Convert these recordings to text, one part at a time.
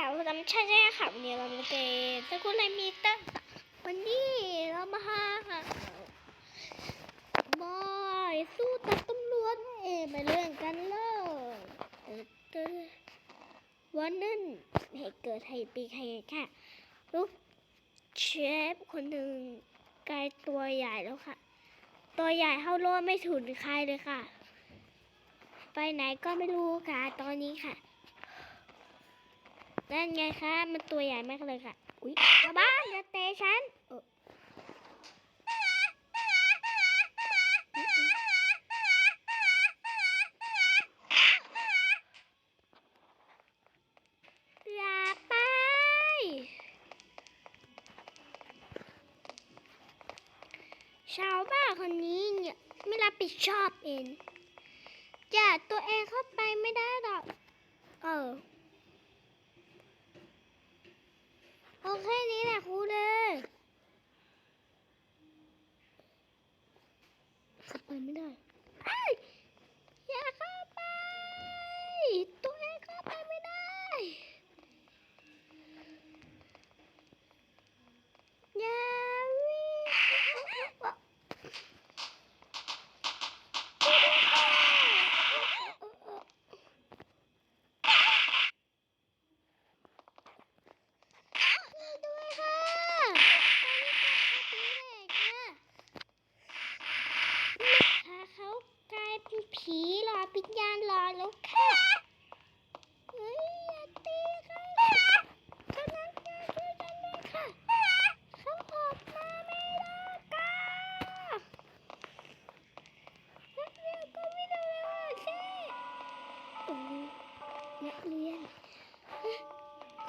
ค่ะจำใช่ใช่ค่ะวันนี้เรามาเจอสกุลไลมีเตอร์วันนี้เรามาหาค่ะบอยสู้กับตำรวจเอมาเรื่องกันเลยวันนั้นเหตุเกิดเหตุปีเหตุค่ะลูกเชฟคนหนึ่งกลายตัวใหญ่แล้วค่ะ ตัวใหญ่เข้าโลดไม่ถึงใครเลยค่ะ ไปไหนก็ไม่รู้ค่ะ ตอนนี้ค่ะ นั่นไงคะมันตัวใหญ่มากเลยค่ะ อุ๊ยชาวบ้าอย่าเตะฉันอออย่าไป ชาวบ้านคนนี้เนี่ยไม่รับผิดชอบเอง จะตัวเองเข้าไปไม่ได้หรอก เออ แค่นี้แหละครูเลยขับไปไม่ได้เอ้ยอย่าเข้าไป ตัวเองเข้าไปไม่ได้ อย่าวิ่งช่วยด้วยค่ะตอนนี้ค่ะเขากลายเป็นผีหลอกปิญญาณหลอนแล้วค่ะเฮ้ยอย่าตีเขากำลังจะช่วยกันเลยค่ะ เขาออกมาไม่ได้ค่ะนักเรียนก็ไม่ได้เลยสิโอ้ยนักเรียนเอ๊ะ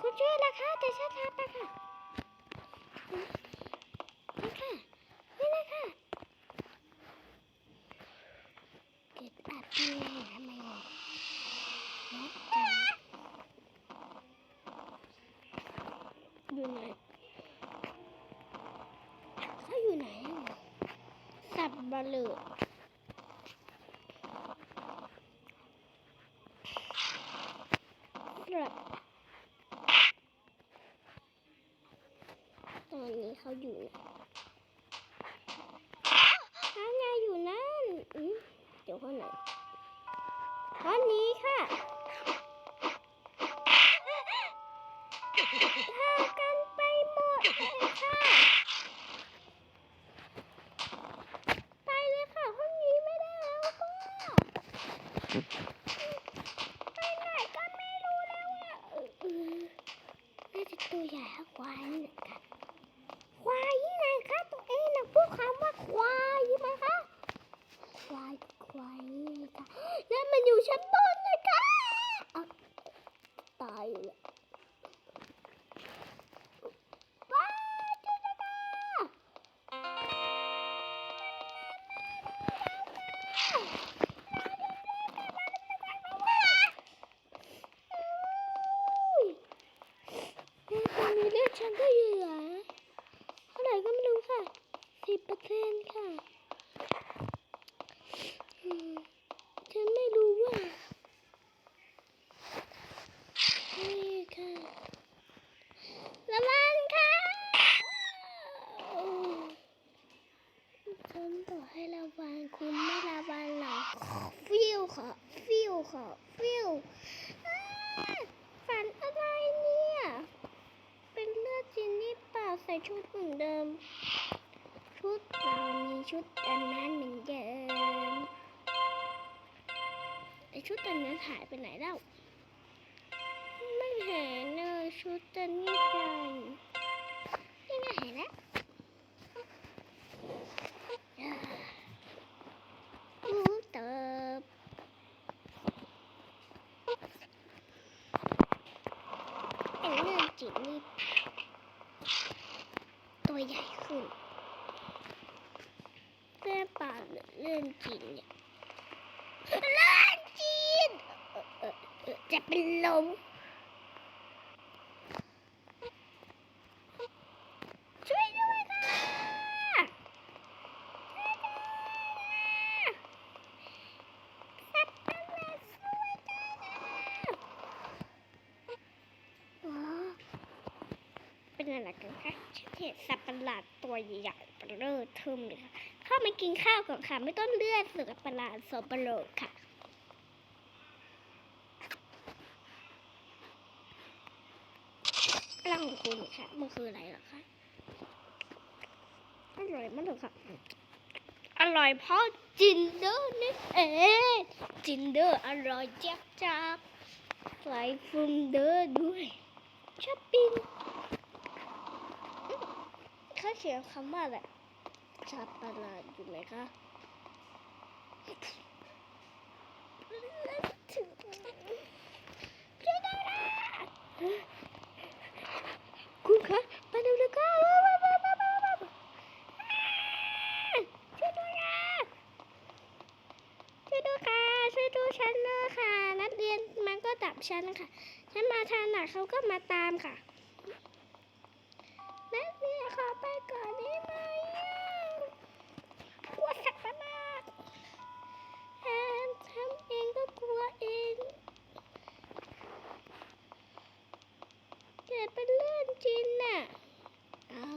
คุณช่วยนะคะ แต่ช้าๆไปค่ะนี่ค่ะ นี่เลยค่ะ เก็บอัดเนี่ยทำไมวะนัดกันอยู่ไหนเขาอยู่ไหน สับปะเลอครับตอน นี้เขาอยู่หนเขาอยู่นั่นอืมเดี๋ยวคนไหนตอนนี้ค่ะพากันไปหมดเลยค่ะ ไปเลยค่ะห้องนี้ไม่ได้แล้วก็ไปไหนก็ไม่รู้แล้วอะเออเออน่าจะตัวใหญ่กว่าควายนี่แหละค่ะควายยี่ไหนคะตัวเองนะพูดคำว่าควายใช่ไหมคะควายควายนี่ค่ะแล้วมันอยู่ชั้นบนนะคะอะตายอยู่แล้วว้ายจุดนะคะ ตอนนี้เลือดฉันก็เหลือเท่าไหร่ก็ไม่รู้ค่ะสิบเปอร์เซ็นต์ค่ะอืมฉันไม่รู้ว่านี่ค่ะระวังค่ะโอ้ฉันบอกให้ระวังคุณไม่ระวังหรอกฟิวค่ะฟิวค่ะฟิวอ้าฝันอะไรเนี่ย เป็นเลือดจริงนี่เปล่าใส่ชุดเหมือนเดิม ชุดเรามี ชุดอันนั้นเหมือนเดิมไอชุดอันนั้นหายไปไหนแล้ว ไม่เห็นเลยชุดอันนี้กันนี่ไงเห็นแล้วมูเติบเป็นเรื่องจริงนี่ตัวใหญ่ขึ้น ปลาเรื่องจริงเนี่ยเรื่องจริงจะเป็นลมช่วยด้วยค่ะช่วยด้วยนะสัตว์ประหลาดช่วยด้วยนะโอ้อะไรกันคะเห็นสัตว์ประหลาดตัวใหญ่ๆเบลอเทิมเลยค่ะ เข้ามากินข้าวก่อนค่ะ ไม่ต้องเลือดสัตว์ประหลาดโสเบลอค่ะอะไรของคุณค่ะมันคืออะไรหรอคะอร่อยมากเลยค่ะ อร่อยเพราะจินเดอร์นี่เองจินเดอร์อร่อยจับจับใส่ฟุมเดอร์ด้วยช้อปปิ้งเขาเขียนคำว่าอะไร สัตว์ประหลาดอยู่ไหมคะถึงช่วยด้วยนะคุณคะไปดูเลยค่ะว้าวว้าวว้าวว้าวว้าวช่วยด้วยนะช่วยด้วยค่ะช่วยดูฉันเลยค่ะ นักเรียนมันก็ดับฉันค่ะ ฉันมาทางหนักเขาก็มาตามค่ะนักเรียนขอไปก่อนได้ไหมอะกลัวสัตว์ประหลาดแอน ทำเองก็กลัวเองเกิดเป็นเรื่องจริงน่ะ เอา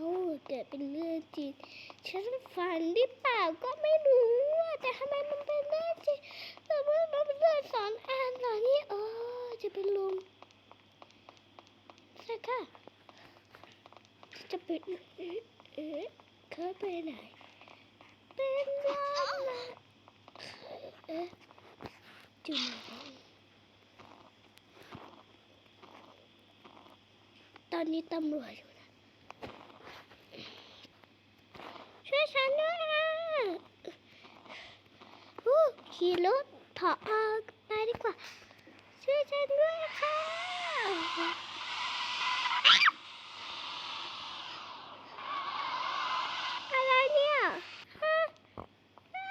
เกิดเป็นเรื่องจริง ฉันฝันหรือเปล่าก็ไม่รู้อะแต่ทำไมมันเป็นเรื่องจริงแต่ว่ามันเป็นเรื่องสอนอ่านเหรอนี่เออจะเป็นลมใช่ค่ะจะเป็นเอ๊ะเอ๊ะเขาไปไหน เป็นลมนะเอ๊ะ จุไหนตอนนี้ตำรวจอยู่นะ ช่วยฉันด้วยนะอู้ขี่รถถอออกไปดีกว่า ช่วยฉันด้วยค่ะ อะไรเนี่ยฮะอ้า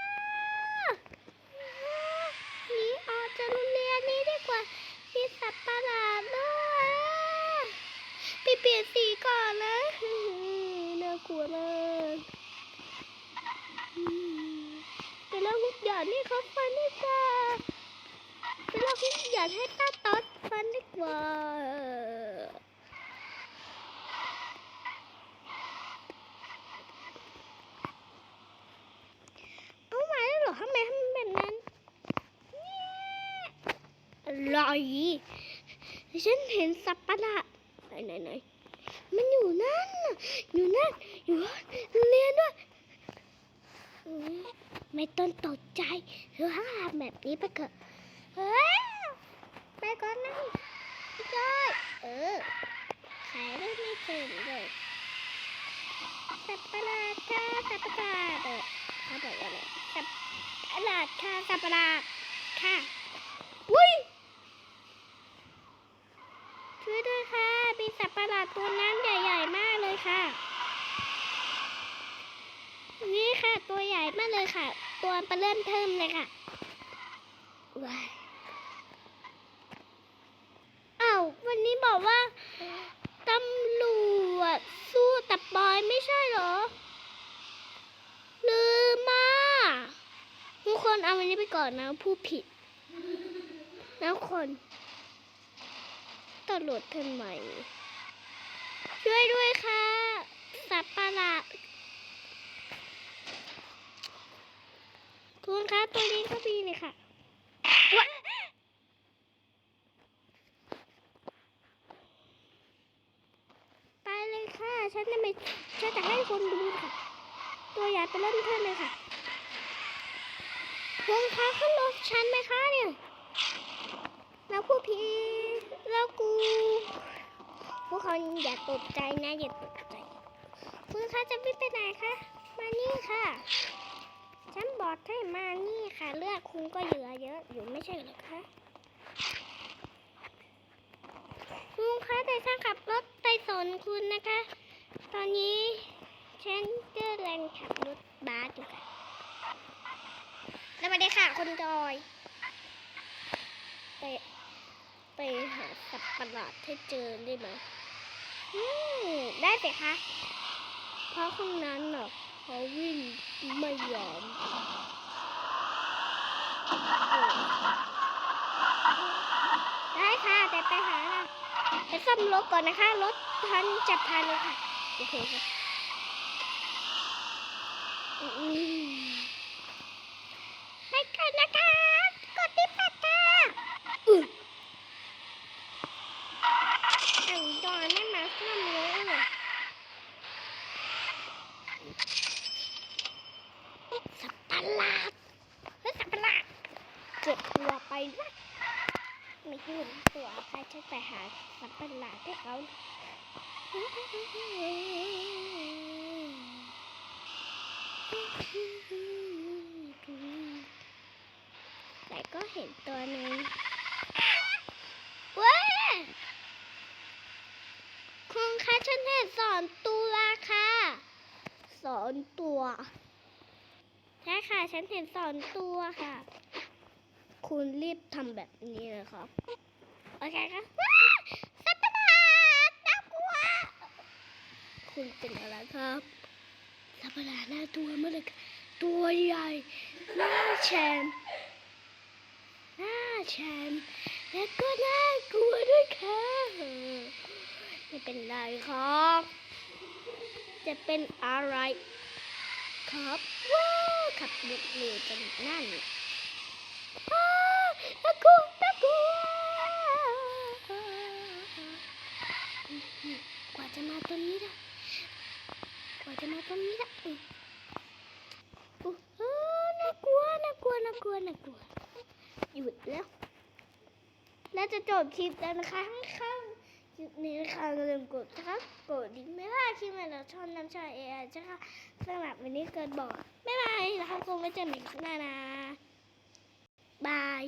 หนีออกจากโรงเรียนนี้ดีกว่ามีสัตว์ประหลาดด้วยไปเปลี่ยนสีก่อนนะน่ากลัวมากอืมไปเล่าลูกหยาดนี่เขาฟันดีกว่าไปเล่าลูกหยาดให้ตาต๊อดฟันดีกว่าเอามาแล้วเหรอทำไมทำแบบนั้นเนี่ยอะไรฉันเห็นสัตว์ประหลาดไหนไหนไหนมันอยู่นั่นน่ะอยู่นั่น อยู่เรียนด้วย ไม่ต้องตกใจเธอห้าแบบนี้ไปเถอะเฮ้ย ก่อนนะพี่จ้อยเออ ขายได้ไม่เก่งเลยสัตว์ประหลาดค่ะสัตว์ประหลาดเออเขาบอกว่าอะไรสับประหลาดค่ะสับประหลาดค่ะอุ้ยช่วยด้วยค่ะมีสัตว์ประหลาดตัวนั้นใหญ่ๆมากเลยค่ะนี่ค่ะตัวใหญ่มากเลยค่ะ ตัวปลาเริ่มเทิมเลยค่ะว้ายอ้าววันนี้ บอกว่าตำรวจสู้ตับบอยไม่ใช่เหรอ ลืมมาทุกคนเอาวันนี้ไปก่อนนะผู้ผิดแล้วคนตำรวจทำไมช่วยด้วยค่ะ สัตว์ประหลาดคุณคะตัวนี้ก็มีเลยค่ะว้าไปเลยค่ะ ฉันจะไม่ฉันจะให้คนดูค่ะ ตัวใหญ่ไปเริ่มเทิมเลยค่ะวงคะขึ้นรถฉันไหมคะเนี่ย แล้วผู้พีแล้วกูพวกเขาอย่าตกใจนะอย่าตกใจคุณคะจะไม่ไปไหนคะมานี่ค่ะ ฉันบอกให้มานี่ค่ะ เลือดคุณก็เหลือเยอะอยู่ไม่ใช่หรอคะคุณคะแต่ฉันขับรถไปสนคุณนะคะ ตอนนี้ฉันกำลังขับรถบัสอยู่ค่ะสวัสดีค่ะคุณจอย ไปไปหาสัตว์ประหลาดให้เจอได้ไหมอืมได้สิคะ เพราะคนนั้นเน่ะเขาวิ่งไม่ยอมได้ค่ะแต่ไปหาล่ะไปซ่อมรถก่อนนะคะ รถพันจับพันเลยค่ะ โอเคครับอืมไปกันนะคะ กดที่ปากกาอืออังจอนไม่มาซ่อมรถเลยสับปะหลาดเฮ้ยสับปะหลาดเก็บตัวไปนะไม่ยืนตัวไปฉันไปหาสับปะหลาดให้เขา แต่ก็เห็นตัวหนึ่งเว้ยคุณคะฉันเห็นสอนตัวค่ะ สอนตัวใช่ค่ะ ฉันเห็นสอนตัวค่ะ คุณรีบทำแบบนี้เลยครับ โอเคครั คุณเป็นอะไรครับสัตว์ประหลาดน่าตัวเมากเลยค่ะตัวใหญ่หน้าแฉมหน้าแฉมและก็น่ากลัวด้วยค่ะไม่เป็นไรครับ จะเป็นอะไรครับว้าขับรถเร็วจนนั่นอ้าน่ากลัวน่ากลัวกว่าจะมาตรงนี้ได้ ว่าจะมาตรงนี้ได้อืมอุ๊ยน่ากลัวน่ากลัวน่ากลัวน่ากลัวหยุดแล้วแล้วจะจบคลิปแล้วนะคะข้างๆคลิปนี้นะคะอย่าลืมกดนะคะกดดิ้งไม่พลาดคลิปใหม่แล้วช่องน้ำชาเอไอจ้ะค่ะสำหรับวันนี้เกิดบอกบ๊ายบายนะคะคงไว้เจอกันใหม่ครั้งหน้านะบาย